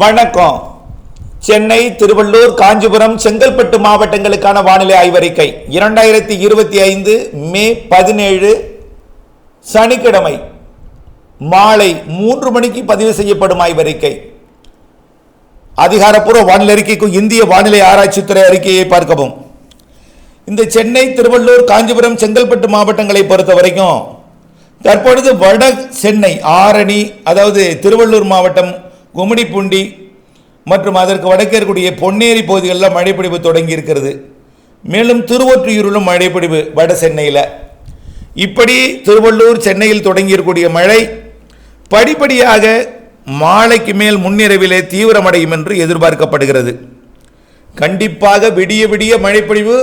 வணக்கம். சென்னை திருவள்ளூர் காஞ்சிபுரம் செங்கல்பட்டு மாவட்டங்களுக்கான வானிலை ஆய்வறிக்கை. இரண்டாயிரத்தி இருபத்தி ஐந்து மே பதினேழு சனிக்கிழமை. மாலை மூன்று மணிக்கு பதிவு செய்யப்படும் ஆய்வறிக்கை. அதிகாரப்பூர்வ வானிலை அறிக்கைக்கும் இந்திய வானிலை ஆராய்ச்சித்துறை அறிக்கையை பார்க்கவும். இந்த சென்னை திருவள்ளூர் காஞ்சிபுரம் செங்கல்பட்டு மாவட்டங்களை பொறுத்த வரைக்கும் தற்பொழுது வட சென்னை ஆரணி அதாவது திருவள்ளூர் மாவட்டம் கும்மிடிப்பூண்டி மற்றும் அதற்கு வடக்கே இருக்கக்கூடிய பொன்னேரி பகுதிகளில் மழைப்பிடிப்பு தொடங்கி இருக்கிறது. மேலும் திருவொற்றியூரிலும் மழைப்பிடிப்பு வட சென்னையில். இப்படி திருவள்ளூர் சென்னையில் தொடங்கியிருக்கக்கூடிய மழை படிப்படியாக மாலைக்கு மேல் முன்னிரவிலே தீவிரமடையும் என்று எதிர்பார்க்கப்படுகிறது. கண்டிப்பாக விடிய விடிய மழைப்பொழிவு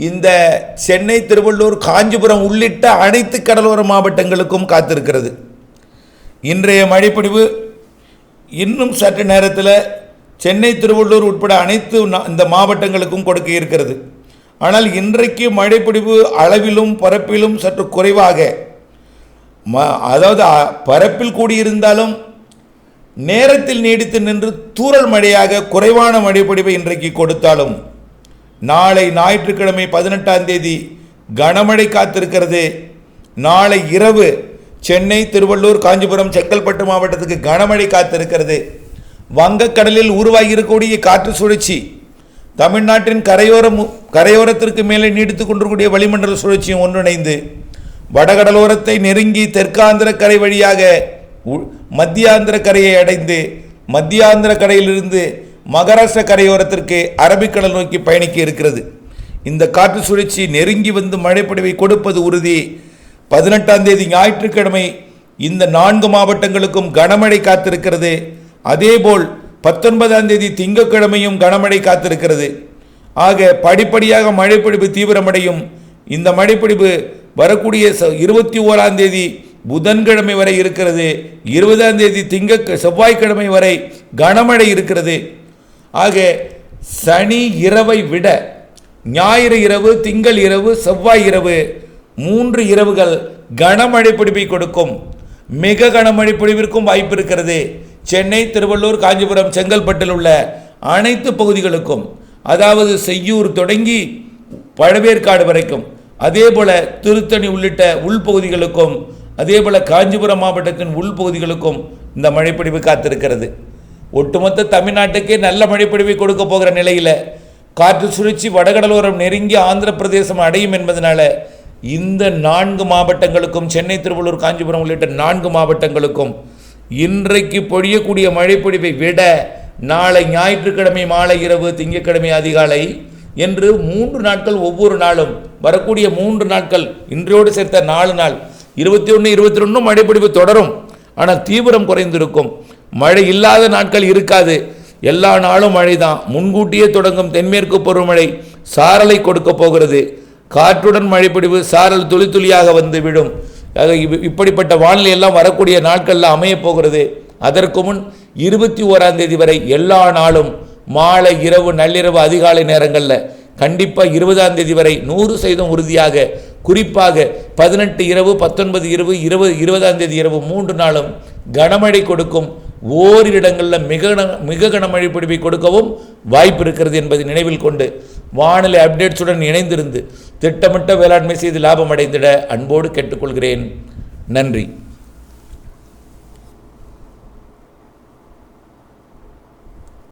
இந்த சென்னை திருவள்ளூர் காஞ்சிபுரம் உள்ளிட்ட அனைத்து கடலோர மாவட்டங்களுக்கும் காத்திருக்கிறது. இன்றைய மழைப்பொழிவு இன்னும் சற்று நேரத்தில் சென்னை திருவள்ளூர் உட்பட அனைத்து இந்த மாவட்டங்களுக்கும் கொடுக்க இருக்கிறது. ஆனால் இன்றைக்கு மழைப்பிடிப்பு அளவிலும் பரப்பிலும் சற்று குறைவாக ம அதாவது அ- பரப்பில் கூடியிருந்தாலும் நேரத்தில் நீடித்து நின்று தூரல் மழையாக குறைவான மழைப்பிடிப்பை இன்றைக்கு கொடுத்தாலும் நாளை ஞாயிற்றுக்கிழமை பதினெட்டாம் தேதி கனமழை காத்திருக்கிறது. நாளை இரவு சென்னை திருவள்ளூர் காஞ்சிபுரம் செங்கல்பட்டு மாவட்டத்துக்கு கனமழை காத்திருக்கிறது. வங்கக்கடலில் உருவாகியிருக்கக்கூடிய காற்று சுழற்சி தமிழ்நாட்டின் கரையோரம் கரையோரத்திற்கு மேலே நீடித்துக் கொண்டிருக்கூடிய வளிமண்டல சுழற்சியும் ஒன்றிணைந்து வடகடலோரத்தை நெருங்கி தெற்காந்திர கரை வழியாக உ- மத்தியாந்திர கரையை அடைந்து மத்தியாந்திர கரையிலிருந்து மகாராஷ்டிர கரையோரத்திற்கு அரபிக்கடல் நோக்கி பயணிக்க இருக்கிறது. இந்த காற்று சுழற்சி நெருங்கி வந்து மழைப்பொழிவை கொடுப்பது உறுதி. பதினெட்டாம் தேதி ஞாயிற்றுக்கிழமை இந்த நான்கு மாவட்டங்களுக்கும் கனமழை காத்திருக்கிறது. அதேபோல் பத்தொன்பதாம் தேதி திங்கக்கிழமையும் கனமழை காத்திருக்கிறது. ஆக படிப்படியாக மழைப்பிடிப்பு தீவிரமடையும். இந்த மழைப்பிடிப்பு வரக்கூடிய ச- இருபத்தி ஓராம் தேதி புதன்கிழமை வரை இருக்கிறது. இருபதாம் தேதி திங்க செவ்வாய்க்கிழமை வரை கனமழை இருக்கிறது. ஆக சனி இரவை விட ஞாயிறு இரவு திங்கள் இரவு செவ்வாய் இரவு மூன்று இரவுகள் கனமழை பிடிப்பை கொடுக்கும். மிக கனமழை பொழிவிற்கும் வாய்ப்பு இருக்கிறது சென்னை திருவள்ளூர் காஞ்சிபுரம் செங்கல்பட்டில் உள்ள அனைத்து பகுதிகளுக்கும் அதாவது செய்யூர் தொடங்கி பழவேற்காடு வரைக்கும் அதேபோல திருத்தணி உள்ளிட்ட உள்பகுதிகளுக்கும் அதே போல் காஞ்சிபுரம் மாவட்டத்தின் உள்பகுதிகளுக்கும் இந்த மழைப்பிடிவு காத்திருக்கிறது. ஒட்டுமொத்த தமிழ்நாட்டுக்கே நல்ல மழைப்பிடிவை கொடுக்க போகிற நிலையில் காற்று சுழற்சி வடகடலோரம் நெருங்கி ஆந்திர பிரதேசம் அடையும் என்பதனால இந்த நான்கு மாவட்டங்களுக்கும் சென்னை திருவள்ளூர் காஞ்சிபுரம் உள்ளிட்ட நான்கு மாவட்டங்களுக்கும் இன்றைக்கு பொழியக்கூடிய மழைப்பொழிவை விட நாளை ஞாயிற்றுக்கிழமை மாலை இரவு திங்கட்கிழமை அதிகாலை என்று மூன்று நாட்கள் ஒவ்வொரு நாளும் வரக்கூடிய மூன்று நாட்கள் இன்றையோடு சேர்த்த நாலு நாள் இருபத்தி ஒன்று இருபத்தி ரெண்டும் மழைப்பொழிவு தொடரும். ஆனால் தீவிரம் குறைந்திருக்கும். மழை இல்லாத நாட்கள் இருக்காது. எல்லா நாளும் மழை தான் முன்கூட்டியே தொடங்கும் தென்மேற்கு பருவமழை சாரலை கொடுக்க போகிறது. காற்றுடன் மழைப்பொடிவு சாரல் துளி துளியாக வந்து விடும். இவ்- இப்படிப்பட்ட வானிலை எல்லாம் வரக்கூடிய நாட்களில் அமையப் போகிறது. அதற்கு முன் இருபத்தி ஓராம் தேதி வரை எல்லா நாளும் மாலை இரவு நள்ளிரவு அதிகாலை நேரங்களில் கண்டிப்பாக இருபதாம் தேதி வரை நூறு சதவீதம் உறுதியாக குறிப்பாக பதினெட்டு இரவு பத்தொன்பது இரவு இருபது இருபதாம் தேதி இரவு மூன்று நாளும் கனமழை கொடுக்கும் ஓரிரு இடங்களில் மிக கன- மிக கனமழை பொழிவை கொடுக்கவும் வாய்ப்பு இருக்கிறது என்பதை நினைவில் கொண்டு வானிலை அப்டேட்ஸுடன் இணைந்திருந்து திட்டமிட்ட வேளாண்மை செய்து லாபம் அடைந்திட அன்போடு கேட்டுக்கொள்கிறேன். நன்றி.